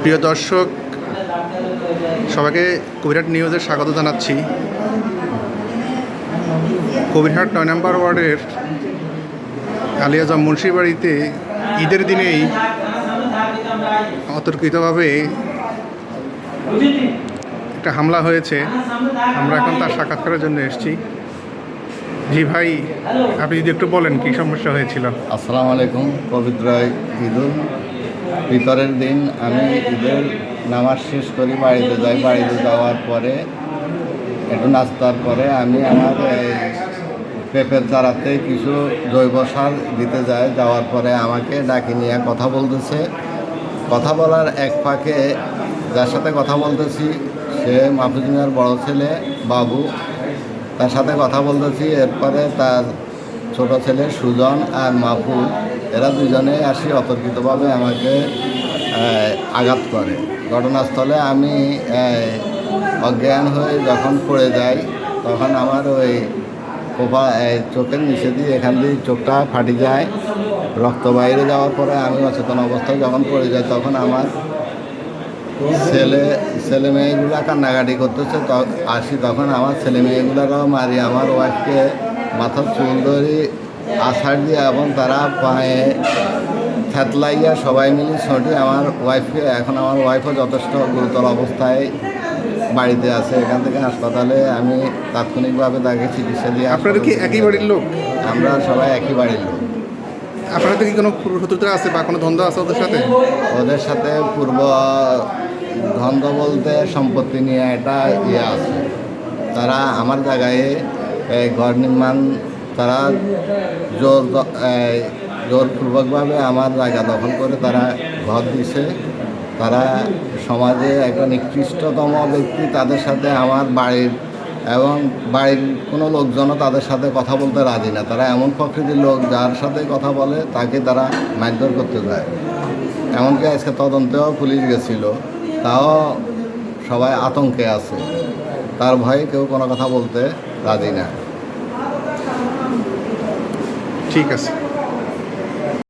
প্রিয় দর্শক, সবাইকে কবিরহাট নিউজে স্বাগত জানাচ্ছি। কবিরহাট নয় নম্বর ওয়ার্ডের আলিয়াজম মুন্সিবাড়িতে ঈদের দিনেই অতর্কিতভাবে একটা হামলা হয়েছে। আমরা এখন তার সাক্ষাৎকারের জন্য এসেছি। জি ভাই, আপনি যদি একটু বলেন কী সমস্যা হয়েছিল? আসসালামু আলাইকুম পবিত্র ঈদুল। ফিতরের দিন আমি ঈদের নামাজ শেষ করি, বাড়িতে যাই। বাড়িতে যাওয়ার পরে একটু নাস্তার পরে আমি আমার পেঁপের চারাতে কিছু জৈব সার দিতে যাই। যাওয়ার পরে আমাকে ডাকি নিয়ে কথা বলতেছে। কথা বলার এক ফাঁকে যার সাথে কথা বলতেছি, সে মাহফুজ মিয়ার বড় ছেলে, বাবু। তার সাথে কথা বলতেছি, এরপরে তার ছোট ছেলে সুজন আর মাহফুজ। এরা দুজনে আসি অতর্কিতভাবে আমাকে আঘাত করে। ঘটনাস্থলে আমি অজ্ঞান হয়ে যখন পড়ে যাই, তখন আমার ওই কোপা চোখের নিচে দিয়ে এখান দিয়ে চোখটা ফাটি যায়। রক্ত বাইরে যাওয়ার পরে আমি অচেতন অবস্থায় যখন পড়ে যাই, তখন আমার ছেলে ছেলে মেয়েগুলা কান্নাকাটি করতেছে। আসি তখন আমার ছেলে মেয়েগুলোরাও মারি। আমার ওয়াইফকে মাথার চুল ধরি আছাড় দিয়ে এবং তারা পায়ে থ্যাতলাইয়া সবাই মিলে ছটি আমার ওয়াইফকে এখন আমার ওয়াইফও যথেষ্ট গুরুতর অবস্থায় বাড়িতে আছে। এখান থেকে হাসপাতালে আমি তাৎক্ষণিকভাবে তাকে চিকিৎসা দিয়ে আপনারা কি একই বাড়ির লোক? আমরা সবাই একই বাড়ির লোক। আপনাদের কি কোনো শত্রুতা আছে বা কোনো দ্বন্দ্ব আছে ওদের সাথে? ওদের সাথে পূর্ব ধন্দ বলতে সম্পত্তি নিয়ে একটা ইয়ে আছে। তারা আমার জায়গায় ঘর নির্মাণ তারা জোর জোরপূর্বকভাবে আমার জায়গা দখল করে তারা ঘর দিছে। তারা সমাজে একটা নিকৃষ্টতম ব্যক্তি তাদের সাথে আমার বাড়ির এবং বাড়ির কোনো লোকজনও তাদের সাথে কথা বলতে রাজি না। তারা এমন প্রকৃতির লোক যার সাথে কথা বলে তাকে তারা মারধর করতে যায়। এমনকি আজকে তদন্তেও পুলিশ গেছিল, তাও সবাই আতঙ্কে আছে। তার ভয়ে কেউ কোনো কথা বলতে রাজি না। ঠিক আছে